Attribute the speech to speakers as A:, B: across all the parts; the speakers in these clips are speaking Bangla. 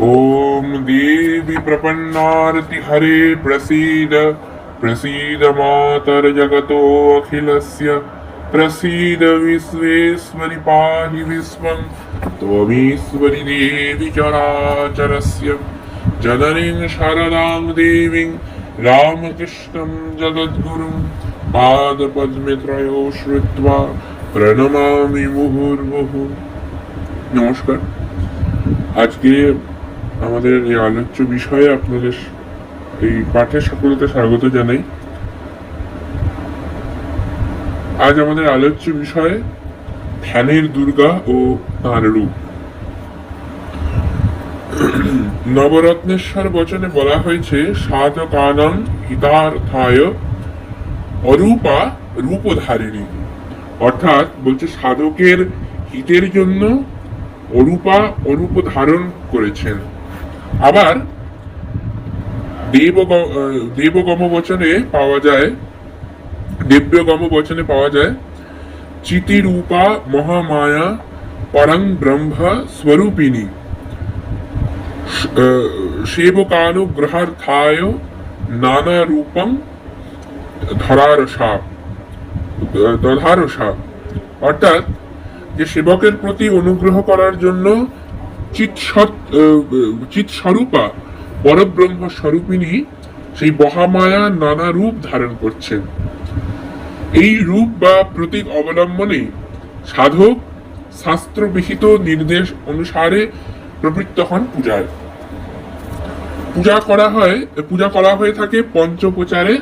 A: ओम देवी प्रपन्नार्ति हरे प्रसीद प्रसीद मातर जगतो अखिलस्य, प्रसीद विश्वेश्वरी पाहि विश्वं, त्वमीश्वरी देवी चराचरस्य, जननीं शारदां देवीं रामकृष्णं जगद्गुरुं पादपद्मत्रयो श्रुत्वा प्रणमामि मुहुर्मुहुः। नमस्कार। आज के আমাদের এই আলোচ্য বিষয়ে আপনাদের এই পাঠের সকলকে স্বাগত জানাই। আজ আমাদের আলোচ্য বিষয় ধ্যানের দুর্গা ও তাঁর রূপ। নবরত্নেশ্বর বচনে বলা হয়েছে সাধকানাম হিতার্থায় অরূপা রূপধারিণী। অর্থাৎ বলছে সাধকের হিতের জন্য অরূপা অরূপ ধারণ করেছেন। আবার আহ, দেবগম বচনে পাওয়া যায় দেব্যগম বচনে পাওয়া যায় চিতিরূপা মহামায়া পরং ব্রহ্ম স্বরূপিণী। সেবকানুগ্রহার্থায় নানা রূপং ধরারসা। দধারসা অর্থাৎ যে সেবকের প্রতি অনুগ্রহ করার জন্য চিৎসৎ চিৎস্বরূপা পরব্রহ্ম স্বরূপিণী সেই মহামায়া নানা রূপ ধারণ করছেন। এই রূপ বা প্রতীক অবলম্বনে সাধক শাস্ত্রবিহিত নির্দেশ অনুসারে প্রবৃত্ত হন পূজায় পূজা করা হয়, পূজা করা হয়ে থাকে পঞ্চপ্রচারে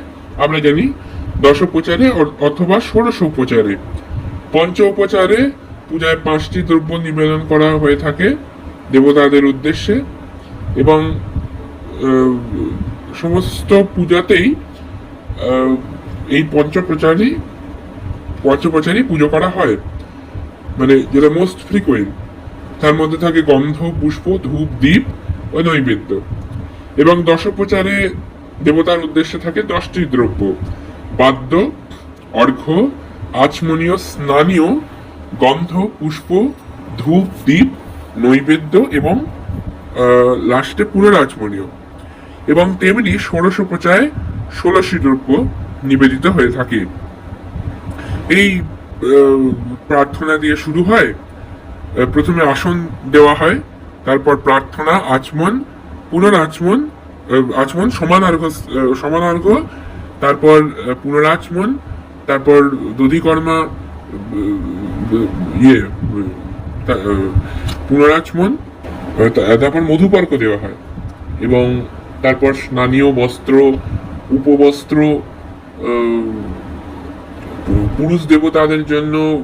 A: আমরা জানি দশোপচারে অথবা ষোড়শ উপচারে পঞ্চ উপচারে পূজায় পাঁচটি দ্রব্য নিবেদন করা হয়ে থাকে। দেবতাদের উদ্দেশ্যে এবং সমস্ত পূজাতেই এই পঞ্চপ্রচারই পঞ্চপ্রচারই পুজো করা হয়। মানে যেটা মোস্ট ফ্রিকোয়েন্ট তার মধ্যে থাকে গন্ধ, পুষ্প, ধূপ দ্বীপ ও নৈবেদ্য। এবং দশোপচারে দেবতার উদ্দেশ্যে থাকে দশটি দ্রব্য। বাদ্য, অর্ঘ্য, আচমনীয়, স্নানীয়, গন্ধ, পুষ্প, ধূপ দ্বীপ নৈবেদ্য এবং লাস্টে পুনরাচমনীয় এবং তেমনি ষোড়শোপচারে ষোলশী দ্রব্য নিবেদিত হয়ে থাকে। এই প্রার্থনা দিয়ে শুরু হয়। প্রথমে আসন দেওয়া হয়, তারপর প্রার্থনা, আচমন, পুনরাচমন আচমন, সমানার্ঘ সমানার্ঘ, তারপর পুনরাচমন, তারপর দধিকর্মা ইয়ে পুনরাচমন তারপর মধুপর্ক দেওয়া হয়। এবং তারপর স্নানীয় বস্ত্র উপবস্ত্র পুরুষ দেবতাদের জন্য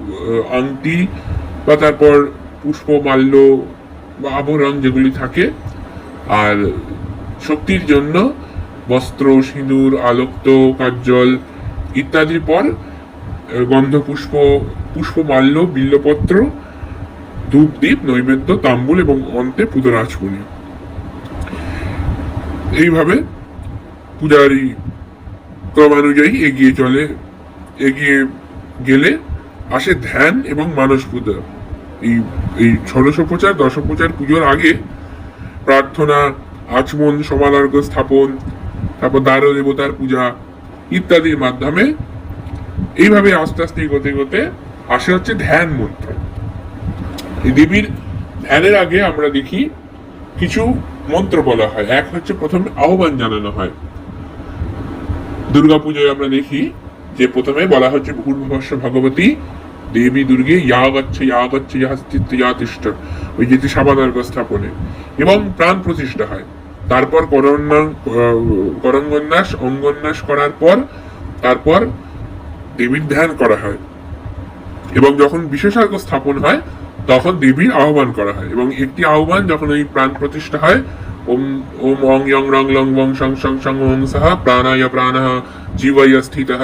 A: আংটি বা তারপর পুষ্প মাল্য বা আবরণ যেগুলি থাকে। আর শক্তির জন্য বস্ত্র সিঁদুর আলোক্ত কাজ্জল ইত্যাদির পর আহ, গন্ধ পুষ্প পুষ্পমাল্য বিল্লপত্র ধূপ নৈবেদ্য, তাম্বুল এবং অন্তে পুদরাজপুনি এইভাবে পূজারি ক্রমানুযায়ী এগিয়ে চলে, এগিয়ে গেলে আসে ধ্যান এবং মানস পূজা। এই এই ষোড়শোপচার, দশোপচার পুজোর আগে প্রার্থনা, আচমন সমানার্ঘ স্থাপন, তারপর দ্বার দেবতার পূজা ইত্যাদির মাধ্যমে এইভাবে আস্তে আস্তে এগোতে এগোতে আসে হচ্ছে ধ্যান মন্ত্র। দেবীর ধ্যানের আগে আমরা দেখি কিছু মন্ত্র বলা হয়। এক হচ্ছে প্রথমে আহ্বান জানানো হয়। দুর্গাপুজোয় আমরা দেখি যে প্রথমে বলা হচ্ছে ভূর্ভস্য ভগবতী দেবী দুর্গে স্থাপনে এবং প্রাণ প্রতিষ্ঠা হয়। তারপর করঙ্গন্যাস, অঙ্গন্যাস করার পর, তারপর দেবীর ধ্যান করা হয়। এবং যখন বিশেষার্ঘ স্থাপন হয় তখন দেবীর আহ্বান করা হয় এবং একটি আহ্বান যখন ওই প্রাণ প্রতিষ্ঠা হয়, ওম ওম অং ইয়ং রং লং বং সং সং সং ওং সাহা প্রাণায় প্রাণঃ জীবায় স্থিতঃ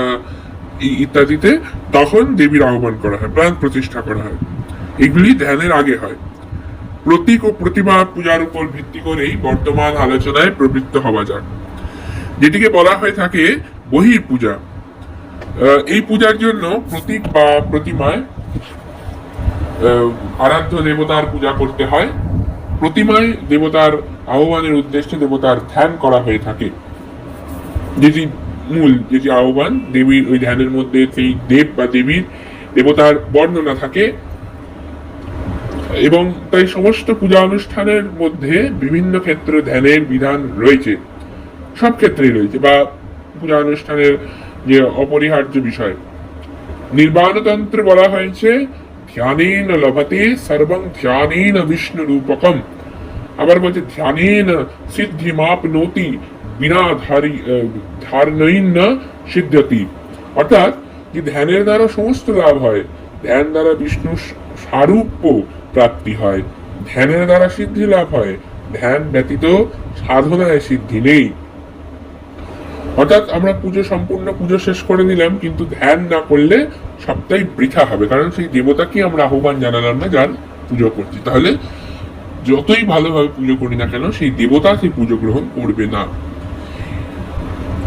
A: ইত্যাদিতে তখন দেবীর আহ্বান করা হয়, প্রাণ প্রতিষ্ঠা করা হয়। এগুলি ধ্যানের আগে হয়। প্রতীক ও প্রতিমা পূজার উপর ভিত্তি করেই বর্তমান আলোচনায় প্রবৃত্ত হওয়া যাক। যেটিকে বলা হয়ে থাকে বহির পূজা এই পূজার জন্য প্রতীক বা প্রতিমায় আরাধ্য দেবতার পূজা করতে হয়। প্রতিমায় দেবতার আহ্বানের উদ্দেশ্যে দেবতার ধ্যান করা হয়ে থাকে। যেটি মূল, যেটি আহ্বান, দেবীর ওই ধ্যানের মধ্যে সেই দেব বা দেবীর দেবতার বর্ণনা থাকে। এবং তাই সমস্ত পূজা অনুষ্ঠানের মধ্যে বিভিন্ন ক্ষেত্রে ধ্যানের বিধান রয়েছে। সব ক্ষেত্রেই রয়েছে, বা পূজা অনুষ্ঠানের যে অপরিহার্য বিষয়। নির্বাণতন্ত্রে বলা হয়েছে ধ্যানেন লভতে সর্বং ধ্যানেন বিষ্ণু রূপকম আবার বলছে ধ্যানেন সিদ্ধিমাপনোতি বিনা ধারি ধারণইন সিদ্ধতি অর্থাৎ যে ধ্যানের দ্বারা সমস্ত লাভ হয় ধ্যান দ্বারা বিষ্ণু সারূপ্য প্রাপ্তি হয়। ধ্যানের দ্বারা সিদ্ধি লাভ হয় ধ্যান ব্যতীত সাধনায় সিদ্ধি নেই। অর্থাৎ আমরা পুজো সম্পূর্ণ পুজো শেষ করে দিলাম, কিন্তু ধ্যান না করলে সবটাই বৃথা হবে। কারণ সেই দেবতাকে আমরা আহ্বান জানালাম না, যার পুজো করছি। তাহলে যতই ভালোভাবে পুজো করি না কেন, সেই দেবতা সেই পুজো গ্রহণ করবে না।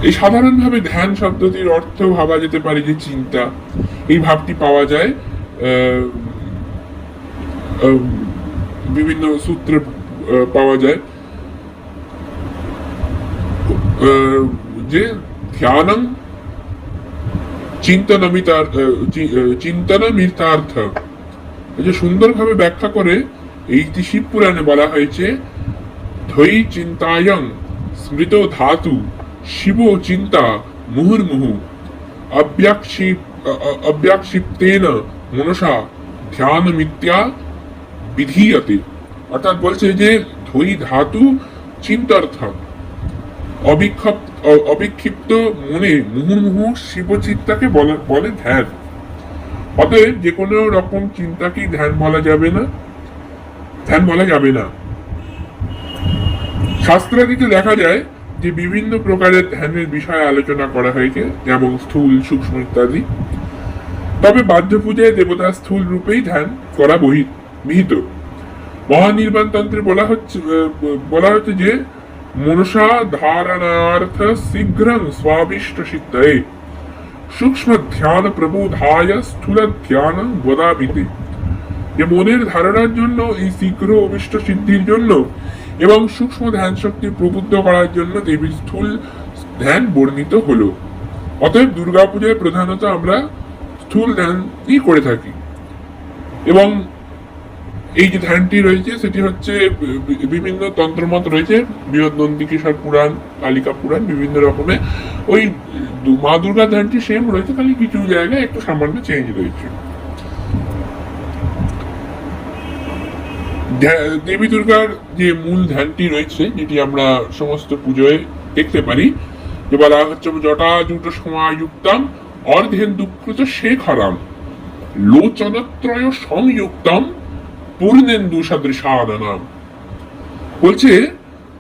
A: এই সাধারণভাবে ধ্যান শব্দটির অর্থ ভাবা যেতে পারে যে চিন্তা। এই ভাবটি পাওয়া যায় বিভিন্ন সূত্রে পাওয়া যায়। যে ধ্যানং চিন্তনমিতার চিন্তনমিতার্থ। যে সুন্দরভাবে ব্যাখ্যা করে এইটি শিব পুরাণে বলা হয়েছে, ধৈ চিন্তায়ং স্মৃত ধাতু, শিব চিন্তা মুহুর্মুহু অব্যাক্ষিপ অব্যাক্ষিপ্তেন মনসা ধ্যান মিথ্যা বিধীয়তে। অর্থাৎ বলছে যে ধৈ ধাতু চিন্তার্থক অবিক্ষিপ্ত অবিক্ষিপ্ত মনে মুহুর্মুহু শিবচিত্তাকে বলে ধ্যান। অতএব যে কোনো রকম ধ্যান বলা যাবে না। ধ্যান বলা যাবে না। শাস্ত্রাদিতে দেখা যায় যে বিভিন্ন প্রকারের ধ্যানের বিষয়ে আলোচনা করা হয়েছে, যেমন স্থূল, সূক্ষ্ম ইত্যাদি। তবে বাদ্য পূজায় দেবতা স্থূল রূপেই ধ্যান করা বহি বিহিত মহানির্বাণ তন্ত্রে বলা হচ্ছে বলা হচ্ছে যে মনসা ধারণার্থ শীঘ্রং স্বাবিষ্ট সিদ্ধয়ে সূক্ষ্ম ধ্যান প্রবোধায় স্থূল ধ্যান বদাবিতে যে মনের ধারণার জন্য এই শীঘ্র অভিষ্ট সিদ্ধির জন্য এবং সূক্ষ্ম ধ্যান শক্তি প্রবুদ্ধ করার জন্য দেবীর স্থূল ধ্যান বর্ণিত হলো অতএব দুর্গাপূজায় প্রধানত আমরা স্থূল ধ্যানই করে থাকি এবং এই যে ধ্যানটি রয়েছে, সেটি হচ্ছে বিভিন্ন তন্ত্রমত রয়েছে। বৃহৎ নন্দিকেশ্বর পুরাণ, কালিকা পুরাণ, বিভিন্ন রকমের। ওই মা দুর্গা ধ্যানটি সেম রয়েছে, খালি কিছু জায়গায় একটু সামান্য চেঞ্জ রয়েছে। দেবী দুর্গার যে মূল ধ্যানটি রয়েছে, যেটি আমরা সমস্ত পুজোয় দেখতে পারি, যে বলা হচ্ছে জটা জুট সমাযুক্তাম, অর্ধেন্দুকৃত শেখরাম, লোচনত্রয় সংযুক্তম পূর্ণেন্দু সদৃশাননাম বলছে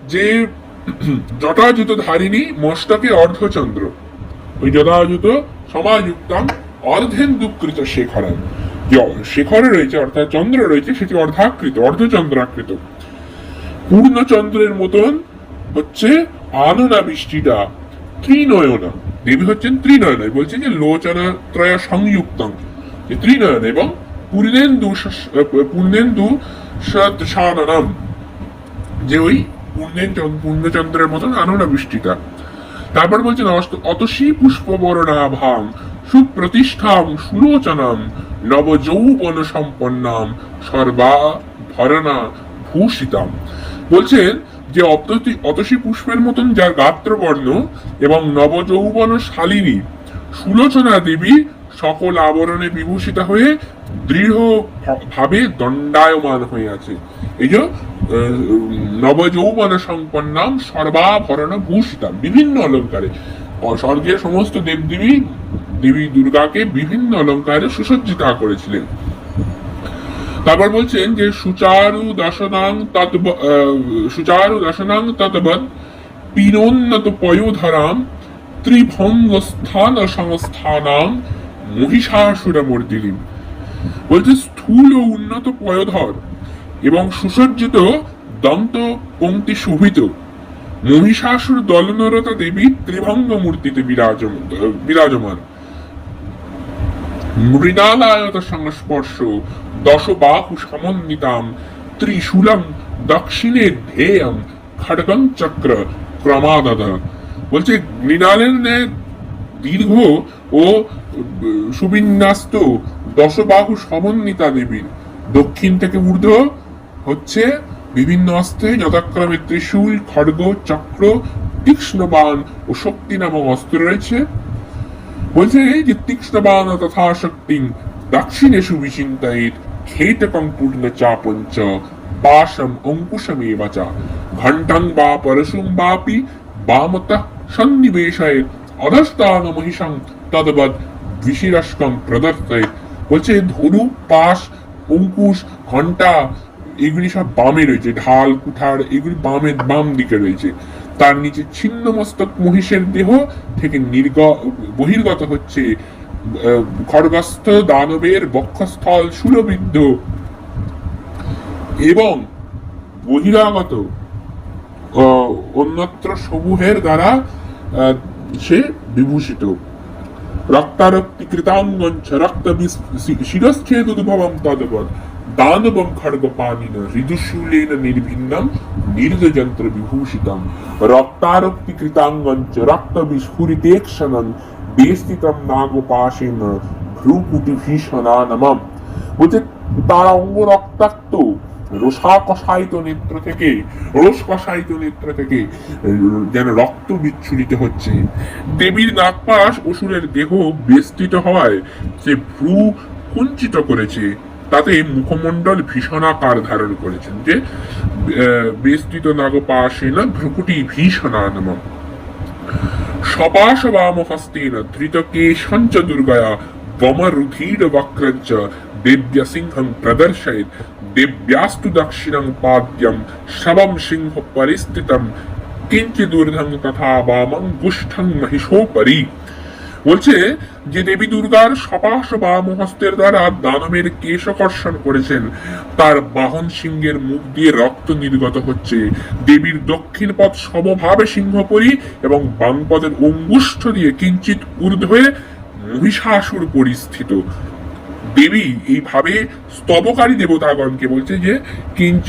A: যে জটাজুত ধারিণী মস্তকে অর্ধচন্দ্র। ওই জটাজুত সমাযুক্তম অর্ধেন্দুকৃত শেখরাম যে শেখরে রয়েছে, অর্থাৎ চন্দ্র রয়েছে, সেটি অর্ধাকৃত, অর্ধচন্দ্রাকৃত। পূর্ণচন্দ্রের মতন হচ্ছে আননা বৃষ্টিটা ত্রিনয়না। দেবী হচ্ছেন ত্রিনয়না। বলছে যে লোচনা ত্রয় সংযুক্তম। যে ত্রিনয়ন এবং পূর্ণেন্দু পূর্ণেন্দু সাননাম যে ওই পূর্ণচন্দ্রের মতন বৃষ্টিটা তারপর বলছেন অতসী পুষ্পবর্ণাভাম সুপ্রতিষ্ঠাম সুলোচনাম, নবযৌবন সম্পন্নাম, সর্বা ভরণা ভূষিতাম। বলছেন যে অতসী অতসী পুষ্পের মতন যার গাত্রবর্ণ এবং নবযৌবন শালিনী, সুলোচনা দেবী সকল আবরণে বিভূষিতা হয়ে দৃঢ় ভ- ভাবে দণ্ডায়মান হয়ে আছে। এই যে নবযৌবন সম্পন্নাম সর্বাভরণ ভূষিতাম বিভিন্ন অলঙ্কারে। স্বর্গের সমস্ত দেবদেবী, দেবী দুর্গাকে বিভিন্ন অলঙ্কারে সুসজ্জিতা করেছিলেন। তারপর বলছেন যে, সুচারু দশনাং তৎব সুচারু দশনাং তৎবৎ পীনোন্নত পয়োধরাম ত্রিভঙ্গ স্থান সংস্থানাম মহিষাসুরমর্দিনী বলছে, স্থূল ও উন্নত পয়োধর এবং সুসজ্জিত দন্ত পঙ্ক্তি শোভিত। মহিষাসুর দলনরতা দেবী ত্রিভঙ্গ মূর্তিতে বিরাজমান। মৃণালায়ত সংস্পর্শ দশ বাহু সমন্বিতাম ত্রিশূলম দক্ষিণে ধ্যেয়ম খড়গং চক্র ক্রমাদদ। বলছে, মৃণালের ন্যায় দীর্ঘ ও সুবিন্যাস্ত দশবাহু সমন্বিতা দেবীর দক্ষিণ থেকে ঊর্ধ্ব হচ্ছে বিভিন্ন অস্ত্রে যথাক্রমে ত্রিশূল, খড়গ, চক্র তীক্ষ্ণবান ও শক্তি নামক অস্ত্র রয়েছে। বলছে যে তীক্ষ্ণ বাণ তথা শক্তি দক্ষিণেশু বিচিন্তয়েত খেটকং পূর্ণ চাপঞ্চ পাশম অঙ্কুশমেব চ ঘণ্টাং বা পরশুম বাপি বামতঃ সন্নিবেশয়েত অধস্তান মহিষং তদবদ বিশিরস্কম প্রদর্শয়েত বলছে ধনু, পাশ, অঙ্কুশ ঘণ্টা এগুলি সব বামে রয়েছে, ঢাল, কুঠার, এগুলি বামে, বাম দিকে রয়েছে। তার নিচে ছিন্ন মস্তক মহিষের দেহ থেকে নির্গ, বহির্গত হচ্ছে খড়গস্থ, দানবের বক্ষস্থল, সুরবিদ্ধ। এবং বহিরাগত অন্যত্র সমূহের দ্বারা সে বিভূষিত। রক্তারক্তি কৃতাঙ্গঞ্চ রক্ত শিরশ্চেদুদ্ভবম তদবদ দানবম খড়গ পানিন ঋদুশূলেন নির্ভিন্নম নির্দযন্ত্র বিভূষিতম রক্তারক্তি কৃতাঙ্গঞ্চ রক্ত বিস্ফুরিতেক্ষণম বেষ্টিতম নাগপাশেন ভ্রুকুটি ভীষণানমম বলছে তার অঙ্গ রক্তাক্ত রোষা কষায়িত নেত্র থেকে রোষ কষায়িত নেত্র থেকে, যেন রক্ত বিচ্ছুরিত হচ্ছে। দেবীর নাগপাশ অসুরের দেহ বেষ্টিত হওয়ায় সে ভ্রু কুঞ্চিত করেছে। তাতে মুখমণ্ডল ভীষণাকার ধারণ করেছেন যে বেষ্টিত নাগপাশেন ভ্রুকুটি ভীষণানম। সপাশ বামহস্তেন ধৃতকেশঞ্চ দুর্গয়া বমরুধীর বক্রঞ্চ দেব্য সিংহং প্রদর্শয়েত, দেব্যাস্তু দক্ষিণং পাদ্যম, শবম সিংহ পরিস্থিতম কিঞ্চিদূর্ধং তথা বামং গুষ্ঠং মহিষোপরি। বলছে যে দেবী দুর্গার সপাশ বা মহস্তের দ্বারা দানবের কেশকর্ষণ করেছেন। তার বাহন সিংহের মুখ দিয়ে রক্ত নির্গত হচ্ছে। দেবীর দক্ষিণ পথ সমভাবে সিংহপরি এবং বাম পদের অঙ্গুষ্ঠ দিয়ে কিঞ্চিত ঊর্ধ্ব মহিষাসুর পরিস্থিত। দেবী এইভাবে স্তবকারী দেবতাগণকে বলছে যে কিঞ্চ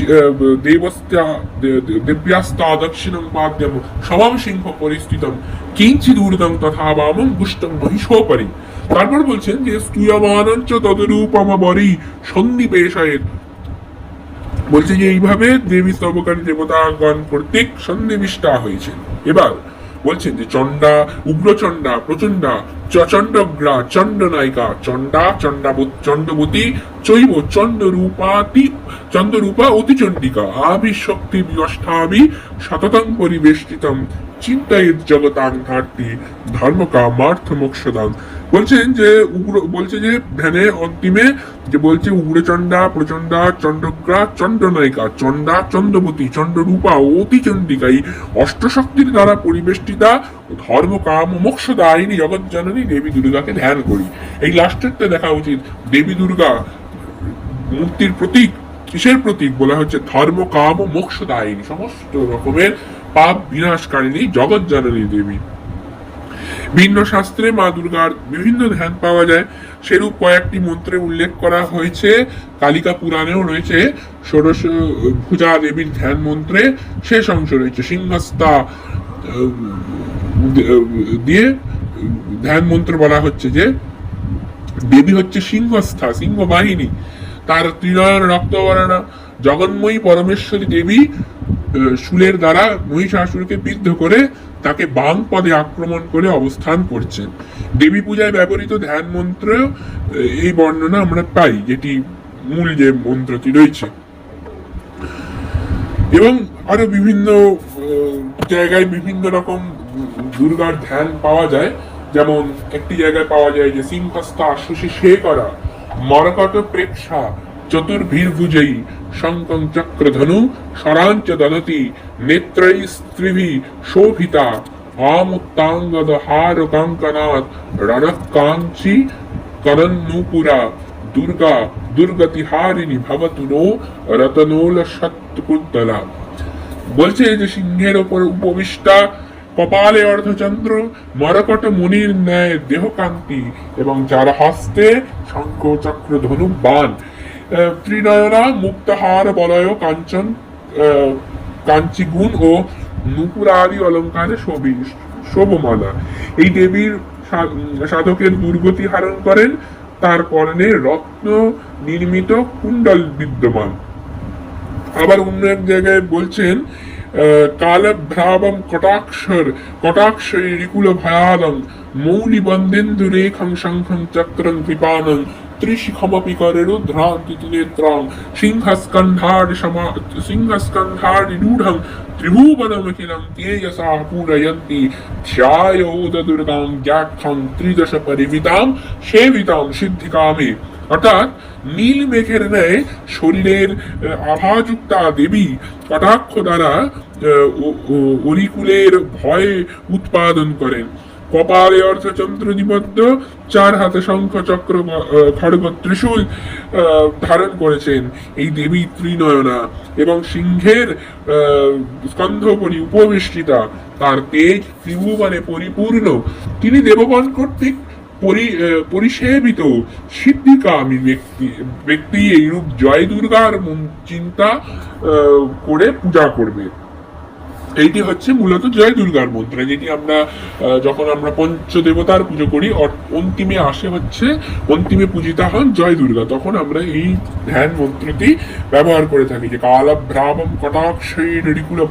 A: দেব্যাস্তা সিংহ পরিস্থিতম ঊর্ধ্বং তথা তারপর বলছেন যে স্তুয়মানঞ্চ তদরূপমবরি সন্নিবেশয়ের। বলছে যে এইভাবে দেবী স্তবকারী দেবতাগণ প্রত্যেক সন্নিবিষ্টা হয়েছে এবার বলছেন যে চণ্ডা, উগ্রচণ্ডা, প্রচণ্ডা চণ্ডগ্রা চণ্ডনায়িকা, চণ্ডা চণ্ডাবত চণ্ডবতী, চৈব চণ্ডরূপাতি চন্দ্ররূপা অতি চণ্ডিকা আবিশক্তি বিয়ষ্ঠাবি সততং পরিবেষ্টিতম চিন্তায় জগতাং ঘাটতি ধর্মকামার্থ মোক্ষদান বলছেন যে উগ্র, বলছে যে ধ্যানে অন্তিমে যে বলছে উগ্রচণ্ডা, প্রচণ্ডা চণ্ডগ্রা চণ্ডনায়িকা চণ্ডা চন্দ্রবতী চণ্ডরূপা অতি চণ্ডিকা এই অষ্টশক্তির দ্বারা পরিবেষ্টিতা, ধর্ম, কাম ও মোক্ষদায়িনী জগৎ জননী, দেবী দুর্গাকে ধ্যান করি। এই লাস্টেরটা দেখা উচিত। দেবী দুর্গা, মূর্তির প্রতীক, কিসের প্রতীক বলা হচ্ছে? ধর্ম, কাম ও মোক্ষদায়িনী সমস্ত রকমের পাপ বিনাশকারিণী, জগৎ জননী দেবী। ভিন্ন শাস্ত্রে মা দুর্গার বিভিন্ন ধ্যান পাওয়া যায়। সেরূপ কয়েকটি মন্ত্রে উল্লেখ করা হয়েছে। কালিকা পুরাণেও রয়েছে, ষোড়শ ভুজা দেবীর ধ্যান মন্ত্রে শেষ অংশ রয়েছে। সিংহস্তা দিয়ে ধ্যান মন্ত্র বলা হচ্ছে যে, দেবী হচ্ছে সিংহস্থা সিংহ বাহিনী তার ত্রিনয়ন রক্তবর্ণা জগন্ময়ী পরমেশ্বরী দেবী শূলের দ্বারা মহিষাসুরকে বিদ্ধ করে তাকে বাম পদে আক্রমণ করে অবস্থান করছেন। দেবী পূজায় ব্যবহৃত ধ্যান মন্ত্র এই বর্ণনা আমরা পাই, যেটি মূল যে মন্ত্রটি রয়েছে। এবং আরও বিভিন্ন জায়গায় বিভিন্ন রকম দুর্গার ধ্যান পাওয়া যায়। যেমন একটি জায়গায় পাওয়া যায় যে সিংহস্থা শশী সে করা, মরকট প্রেক্ষা চতুর্ভীর্ভুজয়ী শঙ্কং চক্রধনু স্বরাঞ্চ দদতি, নেত্রৈ স্ত্রিভি শোভিতা আমুত্তাঙ্গদ হার কাঙ্কনাথ রণকাঞ্চি করন্নুপুরা দুর্গা দুর্গতিহারিণী ভবতু নো রতনোল সত্যকুন্তলা বলছে যে সিংহের ওপর উপবিষ্টা কপালে অর্ধচন্দ্র, মরকট মুনির ন্যায় দেহকান্তি এবং যার হস্তে শঙ্খ চক্র ধনু বান ত্রিনয়না মুক্তহার বলয় কাঞ্চন আহ, কাঞ্চি গুণ ও নুপুরাদি অলঙ্কারে শোভি শোভমানা এই দেবীর সাধকের দুর্গতি হারণ করেন তার কর্ণে রত্ন নির্মিত কুণ্ডল বিদ্যমান। আবার অন্য এক জায়গায় বলছেন কালভ্রাবম কটাক্ষর কটাক্ষ রিকুল ভয়াদম মৌলি বন্দেন্দু রেখং শঙ্খং চক্রং কৃপানং ত্রিশিখমপি করেরু ধ্রান্তি নেত্রং সিংহস্কন্ধাড়ি সমা সিদ্ধিকামে। অর্থাৎ নীল মেঘের ন্যায় শরীরের আভাযুক্তা দেবী কটাক্ষ দ্বারা অরিকুলের ভয় উৎপাদন করেন। কপালে অর্থচন্দ্র নিবদ্ধ, চার হাতে শঙ্খ চক্র খড়গ ত্রিশূল ধারণ করেছেন এই দেবী ত্রিনয়না। এবং সিংহের স্কন্ধপরি উপবেষ্টিতা, তার তেজ ত্রিভুবনে পরিপূর্ণ। তিনি দেবগণ কর্তৃক পরি পরিসেবিত সিদ্ধিকামী ব্যক্তি ব্যক্তি এইরূপ জয় দুর্গার চিন্তা করে পূজা করবে। এইটি হচ্ছে মূলত জয় দুর্গার মন্ত্র, যেটি আমরা যখন আমরা পঞ্চদেবতার পুজো করি অন্তিমে আসে হচ্ছে, অন্তিমে পূজিতা হন জয় দুর্গা। তখন আমরা এই ধ্যান মন্ত্রটি ব্যবহার করে থাকি যে কালভ্রাম কটাক্ষ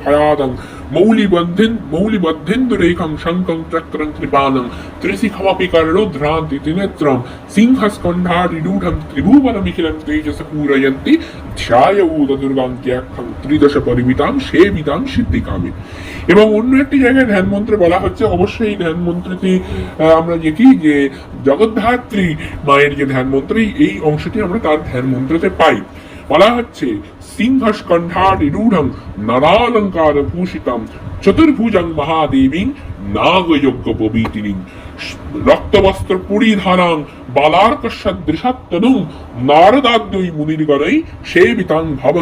A: ভয়াদং মৌলি বদ্ধেন মৌলি বদ্ধেন্দু রেখং শঙ্কং চক্রং ত্রিপানং ত্রিশিখমপি করো ধ্রান্তি ত্রিনেত্রম সিংহস্কন্ধারি রূঢ়ং ত্রিভুবনমিখিলং তেজস পূরয়ন্তি ধ্যায়ৌদ দুর্গাং ত্যাক্ষং ত্রিদশ পরিমিতাম সেবিতাম সিদ্ধিকামী। এবং অন্য একটি জায়গায় ধ্যান মন্ত্রে বলা হচ্ছে, অবশ্যই এই ধ্যান মন্ত্রটি আমরা দেখি যে জগদ্ধাত্রী মায়ের যে ধ্যান মন্ত্র, এই অংশটি আমরা তার ধ্যান মন্ত্রতে পাই। বলা হচ্ছে ভূষিতম চতুর্ভুজং মহাদেবী নাগযজ্ঞ পবিতিনী রক্তবস্ত্র পরিধানাং বালার্ক সদৃশাত্তনুং নারদাদ্যই মুনির্গণৈ সেবিতাং ভব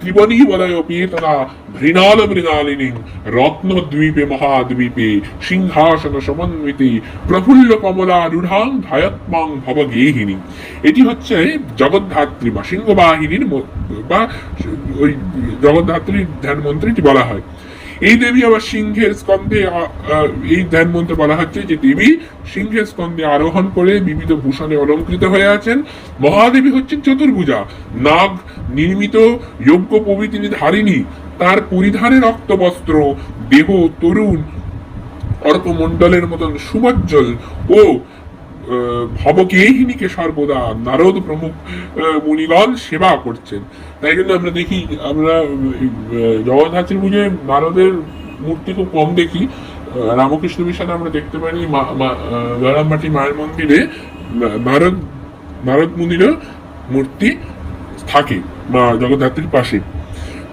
A: ত্রিবণী বলয় পেতনা ঘৃণাল মৃণালিনী রত্নদ্বীপে মহাদ্বীপে সিংহাসন সমন্বিতে প্রফুল্ল কমলা রূঢ়াং ধায়ত্মাং ভব গেহিনী এটি হচ্ছে জগদ্ধাত্রী বা সিংহবাহিনীর বা ওই জগদ্ধাত্রীর ধ্যান মন্ত্রটি বলা হয়। এই দেবী আবার সিংহের স্কন্ধে এই ধ্যান মন্ত্রে বলা হচ্ছে যে দেবী সিংহের স্কন্ধে আরোহণ করে বিবিধ ভূষণে অলঙ্কৃত হয়ে আছেন। মহাদেবী হচ্ছেন চতুর্ভুজা, নাগ, নির্মিত যোগ্য প্রভৃতিনি ধারিণী তার পরিধানে রক্ত বস্ত্র দেহ, তরুণ, অর্কমণ্ডলের মতন সুমজ্জল ও আহ, ভবগেহিনীকে সর্বদা নারদ প্রমুখ মুনিগণ সেবা করছেন। তাই জন্য আমরা দেখি আমরা জগন্নাথের পুজোয় নারদের মূর্তি খুব কম দেখি। রামকৃষ্ণ মিশনে আমরা দেখতে পারি আহ, মায়ের মন্দিরে নারদ নারদ মুনিরও মূর্তি থাকে মা জগদ্ধাত্রীর পাশে।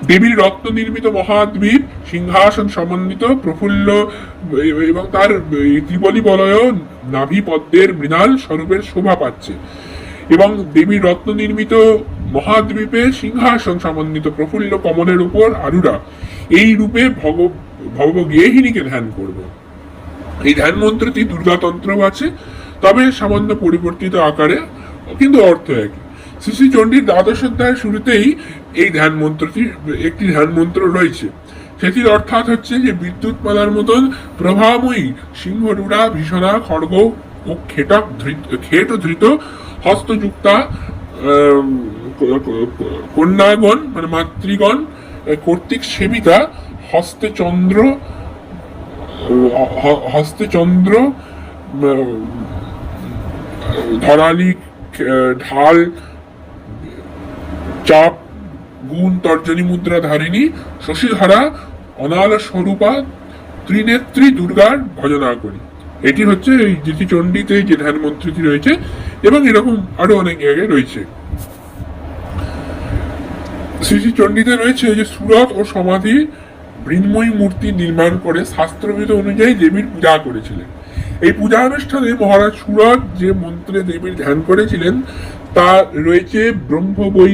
A: দেবীর রক্ত নির্মিত মহাদ্বীপ, সিংহাসন সমন্বিত প্রফুল্ল, এবং তার ত্রিবলী বলয় নাভি পদ্মের মৃণাল স্বরূপের শোভা পাচ্ছে। এবং দেবীর রত্ন নির্মিত মহাদ্বীপে সিংহাসন সমন্বিত প্রফুল্ল কমলের উপর আরুরা এই রূপে ভগ ভবগেহিনীকে ধ্যান করব। এই ধ্যান মন্ত্রটি দুর্গাতন্ত্র আছে, তবে সামান্য পরিবর্তিত আকারে, কিন্তু অর্থ একই। শ্রী চণ্ডীর দ্বাদশ অধ্যায়ের শুরুতেই এই ধ্যান মন্ত্রটি, একটি ধ্যান মন্ত্র রয়েছে। সেটির অর্থাৎ হচ্ছে যে বিদ্যুৎ মালার মতন প্রভাবময়ী সিংহরুড়া ভীষণা খড়গ ও খেটক খেট ধৃত হস্তযুক্তা কন্যাগণ মানে মাতৃগণ কর্তৃক সেবিতা হস্তে চন্দ্র হস্তে চন্দ্র ধরালি ঢাল চাপ। গুণ তর্জনী মুদ্রা ধারিণী শশীধরা অনাল স্বরূপা ত্রিনেত্রী দুর্গার ভজনা করি। এটি হচ্ছে এই যেটি যে ধ্যান মন্ত্রটি রয়েছে এবং এরকম আরও অনেক জায়গায় রয়েছে। শ্রী শ্রী চণ্ডীতে রয়েছে যে সুরত ও সমাধি মৃন্ময়ী মূর্তি নির্মাণ করে শাস্ত্রবিধ অনুযায়ী দেবীর পূজা করেছিলেন। এই পূজা অনুষ্ঠানে মহারাজ সুরত যে মন্ত্রে দেবীর ধ্যান করেছিলেন, তা রয়েছে ব্রহ্মবৈ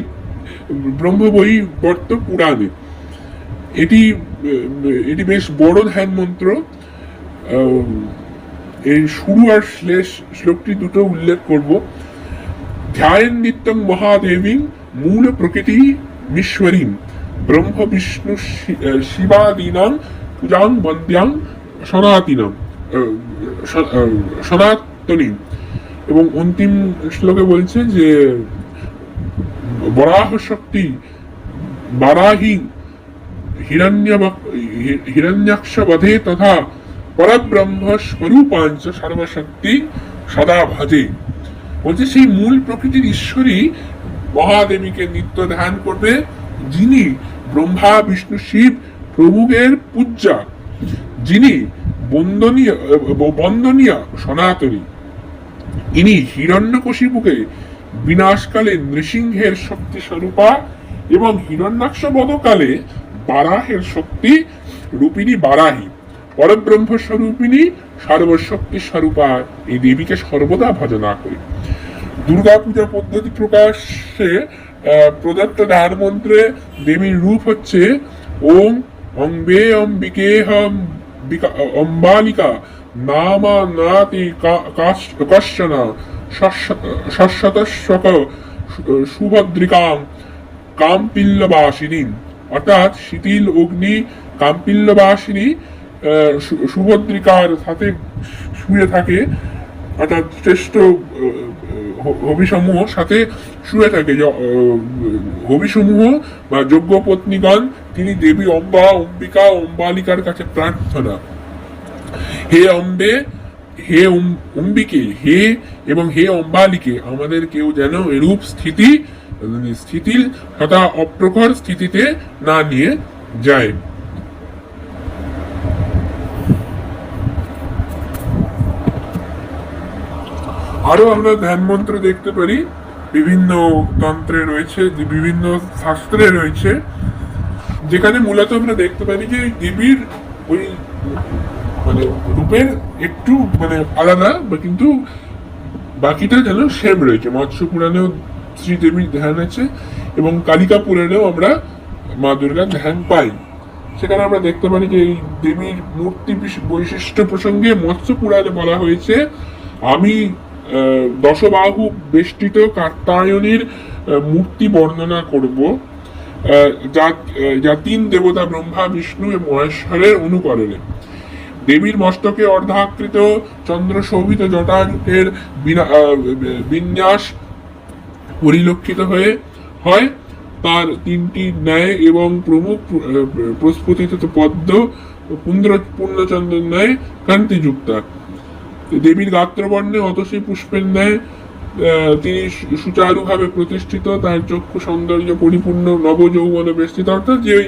A: ব্রহ্মবৈ বর্ত পুরাণে। এটি এটি বেশ বড় ধ্যান মন্ত্র। এই শুরু আর শ্লেষ শ্লোকটি দুটো উল্লেখ করব। ধ্যান নিত্যং মহাদেবী মূল প্রকৃতি ঈশ্বরীম ব্রহ্ম, বিষ্ণু শিবাদীনাং পূজাং বন্দ্যাং সনাতিনম। সনাতনী এবং অন্তিম শ্লোকে বলছে যে বরাহ শক্তি বারাহি তথা পরব্রহ্ম স্বরূপাঞ্চ সর্বশক্তি সদা ভজে। বলছে সেই মূল প্রকৃতির মহাদেবীকে নিত্য ধ্যান করবে, যিনি ব্রহ্মা, বিষ্ণু, শিব প্রভুকের পূজ্যা, যিনি বন্দনীয় বন্দনীয়, সনাতনী। ইনি হিরণ্যকশিপুকে বিনাশকালে নৃসিংহের শক্তি স্বরূপা এবং হিরণ্যাক্ষ বধকালে বারাহের শক্তি রূপিণী বারাহী পরব্রহ্ম স্বরূপিণী সর্বশক্তি স্বরূপা এই দেবীকে সর্বদা ভজনা করি। দুর্গা পূজা পদ্ধতি প্রকাশে প্রদত্ত ধ্যান মন্ত্রে দেবীর রূপ হচ্ছে, ওম অম্বে অম্বিকে হম অম্বালিকা নামা নাতি কা- কাশ- কশ্যন শশ্বতশ্বক সুভদ্রিকাম কামপিল্লবাসিনী অর্থাৎ শীতিল অগ্নি কাম্পিল্লবাসিনী সুভদ্রিকার সাথে শুয়ে থাকে। অর্থাৎ শ্রেষ্ঠ হবিসমূহ সাথে শুয়ে থাকে। হবিসমূহ বা যোগ্য পত্নীগণ তিনি দেবী অম্বা, অম্বিকা, অম্বালিকার কাছে প্রার্থনা। হে অম্বে, হে অম্বিকে হে এবং হে অম্বালিকে, আমাদের কেউ যেন এরূপ স্থিতি স্থিতির তথা অপ্রখর স্থিতিতে না নিয়ে যায়। আরও আমরা ধ্যান মন্ত্র দেখতে পারি। বিভিন্ন তন্ত্রে রয়েছে বিভিন্ন শাস্ত্রে রয়েছে। যেখানে মূলত আমরা দেখতে পারি যে দেবীর ওই মানে রূপের একটু মানে আলাদা, বা কিন্তু বাকিটা যেন সেম রয়েছে। মৎস্য পুরাণেও শ্রীদেবীর ধ্যান আছে, এবং কালিকা পুরাণেও আমরা মা দুর্গার ধ্যান পাই। সেখানে আমরা দেখতে পারি যে এই দেবীর মূর্তি বিশ- বৈশিষ্ট্য প্রসঙ্গে মৎস্য পুরাণে বলা হয়েছে, আমি দশবাহু বেষ্টিত কাত্তায়নীর মূর্তি বর্ণনা করব। যা যা তিন দেবতা ব্রহ্মা, বিষ্ণু এবং মহেশ্বরের অনুকরণে। দেবীর মস্তকে অর্ধাকৃত চন্দ্র শোভিত জটাজুটের বিন্যাস পরিলক্ষিত হয়ে হয়। তার তিনটি ন্যায় এবং প্রমুখ প্রস্ফুটিত পদ্ম পুন্দ্র পূর্ণচন্দ্রের ন্যায় কান্তিযুক্তা। দেবীর গাত্রবর্ণে অতসী পুষ্পের ন্যায় তিনি সুচারুভাবে প্রতিষ্ঠিত, তার চক্ষু সৌন্দর্য পরিপূর্ণ নব যৌবনে বেষ্টিত। অর্থাৎ যে ওই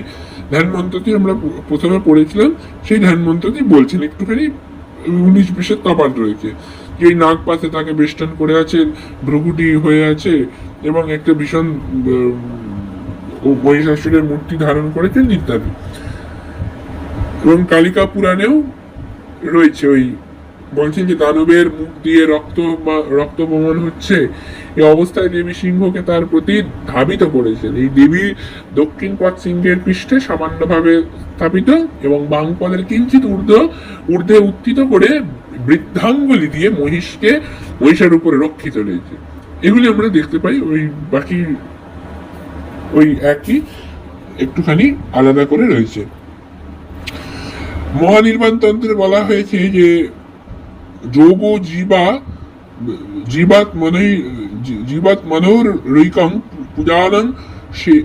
A: ধ্যান মন্ত্রটি আমরা প্রথমে পড়েছিলাম, সেই ধ্যান মন্ত্রটি বলছেন একটুখানি উনিশ বিশের তফাৎ রয়েছে। যে পাশে তাকে বেষ্টন করে আছেন ভ্রুকুটি হয়ে আছে এবং একটা ভীষণ মহিষাসুরের মূর্তি ধারণ করেছেন ইত্যাদি। এবং কালিকা পুরাণেও রয়েছে ওই বলছেন যে দানবের মুখ দিয়ে রক্ত রক্ত বমন হচ্ছে, এই অবস্থায় দেবী সিংহকে তার প্রতি ধাবিত করেছেন। এই দেবী দক্ষিণ পথ সিংহের পৃষ্ঠে সামান্যভাবে স্থাপিত এবং বাং পদের কিঞ্চিত ঊর্ধ্ব, ঊর্ধ্বে উত্থিত করে বৃদ্ধাঙ্গুলি দিয়ে মহিষকে মহিষের উপরে রক্ষিত রয়েছে। এগুলি আমরা দেখতে পাই, ওই বাকি ওই একই একটুখানি আলাদা করে রয়েছে। মহানির্বাণ তন্ত্রে বলা হয়েছে যে যোগ জীবা জীবাত মনৈ জীবাত মনোর রৈকং পূজানং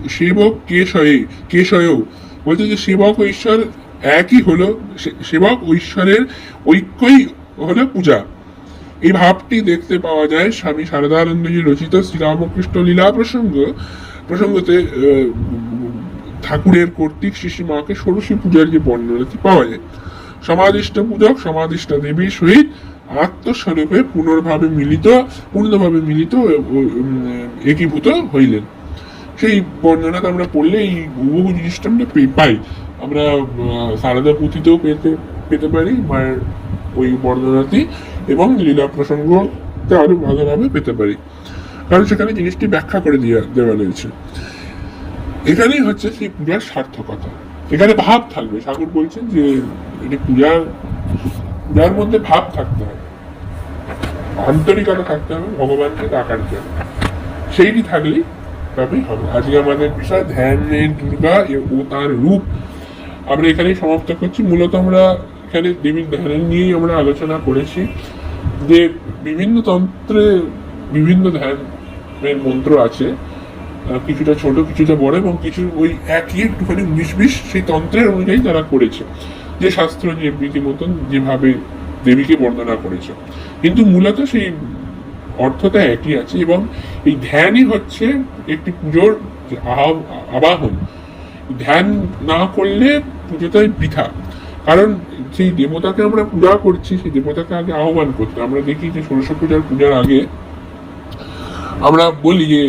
A: সেবক কেশয়ে কেশয় বলছে যে সেবক ঈশ্বর একই হলো সেবক ঈশ্বরের ঐক্যই হলো পূজা এই ভাবটি দেখতে পাওয়া যায় স্বামী শারদানন্দজি রচিত শ্রীরামকৃষ্ণ লীলা প্রসঙ্গ। প্রসঙ্গতে ঠাকুরের কর্তৃক শিশু মাকে ষোড়শী পূজার যে বর্ণনাটি পাওয়া যায়। সমাদিষ্ট পূজক সমাদিষ্ট দেবীর সহিত আত্মস্বরূপে পুনর্ভাবে মিলিত, পূর্ণভাবে মিলিত একীভূত হইলেন। সেই বর্ণনাটা আমরা পড়লে এই হুবহু জিনিসটা আমরা পাই। আমরা সারদা পুঁথিতেও পেতে পেতে পারি, মায়ের ওই বর্ণনাটি, এবং লীলা প্রসঙ্গতে আরও ভালোভাবে পেতে পারি। কারণ সেখানে জিনিসটি ব্যাখ্যা করে দিয়ে, দেওয়া রয়েছে। এখানেই হচ্ছে সেই পূজার সার্থকতা। এখানে ভাব থাকবে। ঠাকুর বলছেন যে, এটি পূজার পূজার মধ্যে ভাব থাকতে হবে। আন্তরিকতা থাকতে হবে, ভগবানকে ডাকার জন্য। সেইটি থাকলেই তবেই হবে। আজকে আমাদের বিষয় ধ্যানের দুর্গা ও তার রূপ। আমরা এখানেই সমাপ্ত করছি। মূলত আমরা এখানে দেবীর ধ্যানের নিয়েই আমরা আলোচনা করেছি যে বিভিন্ন তন্ত্রে বিভিন্ন ধ্যানের মন্ত্র আছে কিছুটা ছোট, কিছুটা বড় এবং কিছু ওই একই একটুখানি বিশ সেই তন্ত্রের অনুযায়ী তারা করেছে। যে শাস্ত্র, যে রীতিমতন যেভাবে দেবীকে বর্ণনা করেছে। কিন্তু মূলত সেই অর্থটা একই আছে এবং এই ধ্যানই হচ্ছে একটি পুজোর আবাহন। ধ্যান না করলে পুজোটাই বৃথা। কারণ সেই দেবতাকে আমরা পূজা করছি, সেই দেবতাকে আগে আহ্বান করতে আমরা দেখি যে সরস্বতী পূজার পূজার আগে আমরা বলি যে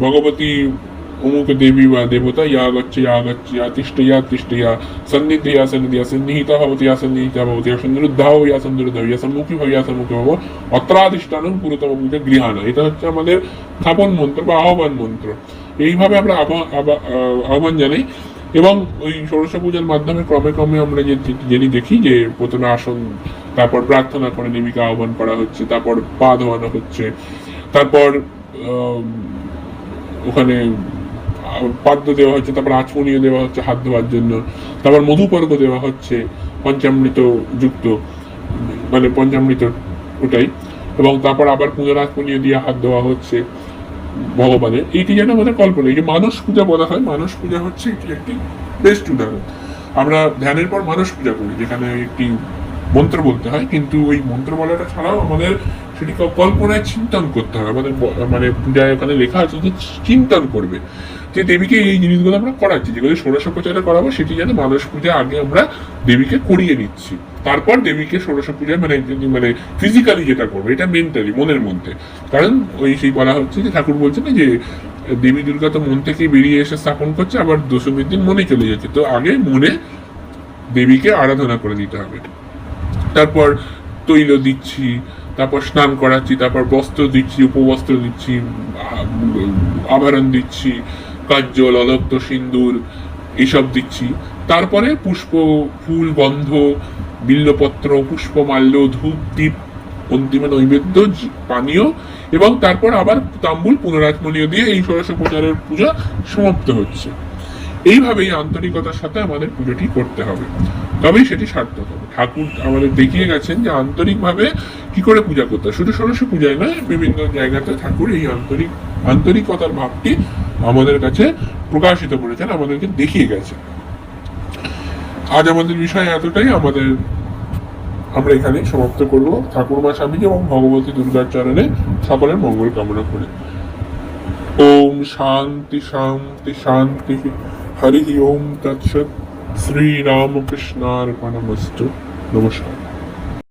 A: ভগবতী অমুক দেবী বা দেবতা ইয়া গচ্ছে ইয়া গচ্ছে ইয়া তিষ্ঠ ইয়া তিষ্ঠ ইয়া সন্নিধি ইয়া সন্নিধি ইয়া সন্নিহিতা ভবতি ইয়া সন্নিহিতা ভবতি ইয়া সন্নিরুদ্ধাহ ইয়া সন্নিরুদ্ধাহ ইয়া সম্মুখী ভব ইয়া সম্মুখী ভব অত্রাধিষ্ঠানম পুরতম গৃহানা এটা হচ্ছে আমাদের স্থাপন মন্ত্র বা আহ্বান মন্ত্র এইভাবে আমরা আহ্বা- আহ্বা- আহ, আহ্বান জানাই এবং ওই ষোড়শ পূজার মাধ্যমে ক্রমে ক্রমে আমরা যে যিনি দেখি যে প্রথমে আসন তারপর প্রার্থনা করে দেবীকে আহ্বান করা হচ্ছে তারপর পা ধোয়ানো হচ্ছে তারপর ওখানে পাদ্য দেওয়া হচ্ছে, তারপর আচমনীয় দেওয়া হচ্ছে হাত ধোয়ার জন্য, তারপর মধুপর্গ দেওয়া হচ্ছে পঞ্চামৃত যুক্ত মানে পঞ্চামৃত ওটাই, এবং তারপর আবার পুনরাচমনীয় দিয়ে হাত ধোয়া হচ্ছে ভগবানের। এইটি যেন আমাদের কল্পনা, এই যে মানস পূজা বলা হয়, মানস পূজা হচ্ছে এটি একটি বেস্ট উদাহরণ। আমরা ধ্যানের পর মানস পূজা করি, যেখানে একটি মন্ত্র বলতে হয়, কিন্তু ওই মন্ত্র বলাটা ছাড়াও আমাদের সেটি কল্পনায় চিন্তন করতে হয়। আমাদের মানে পূজায় ওখানে লেখা আছে যে চিন্তন করবে। যে দেবীকে এই জিনিসগুলো আমরা করাচ্ছি, যেগুলো ষোড়শোপচারে করাবো, সেটি যেন মানস পূজা আগে আমরা দেবীকে করিয়ে নিচ্ছি। তারপর দেবীকে ষোড়শ পূজায় মানে মানে ফিজিক্যালি যেটা করব, এটা মেন্টালি মনের মধ্যে। কারণ ওই সেই বলা হচ্ছে যে, ঠাকুর বলছে না যে, দেবী দুর্গা তো মন থেকে বেরিয়ে এসে স্থাপন করছে, আবার দশমীর দিন মনে চলে যাচ্ছে। তো আগে মনে দেবীকে আরাধনা করে দিতে হবে। তারপর তৈল দিচ্ছি, তারপর স্নান করাচ্ছি, তারপর বস্ত্র দিচ্ছি, উপবস্ত্র দিচ্ছি, আ- আভরণ দিচ্ছি কাজ্জল অলক্ত সিন্দুর এইসব দিচ্ছি। তারপরে পুষ্প, ফুল, গন্ধ, বিল্লপত্র, পুষ্পমাল্য, ধূপ দ্বীপ অন্তিমে নৈবেদ্য পানীয় এবং তারপর আবার তাম্বুল পুনরাচমনীয় দিয়ে এই ষোড়শ প্রচারের পূজা সমাপ্ত হচ্ছে। এইভাবেই আন্তরিকতার সাথে আমাদের পুজোটি করতে হবে। তবেই সেটি সার্থক হবে। ঠাকুর আমাদের দেখিয়ে গেছেন যে আন্তরিকভাবে কি করে পূজা করতে হয়? শুধু ষোড়শ পূজায় নয়, বিভিন্ন জায়গাতে ঠাকুর এই আন্তরিক, আন্তরিকতার ভাবটি আমাদের কাছে প্রকাশিত করেছেন, আমাদেরকে দেখিয়ে গেছেন আজ আমাদের বিষয় এতটাই, আমাদের, আমরা এখানে সমাপ্ত করব। ঠাকুরমা স্বামীজি এবং ভগবতী দুর্গার চরণে সকলের মঙ্গল কামনা করে। ওম শান্তি শান্তি শান্তি হরি ওম, তৎসৎ। শ্রীরামকৃষ্ণার্পণমস্তু। নমস্কার।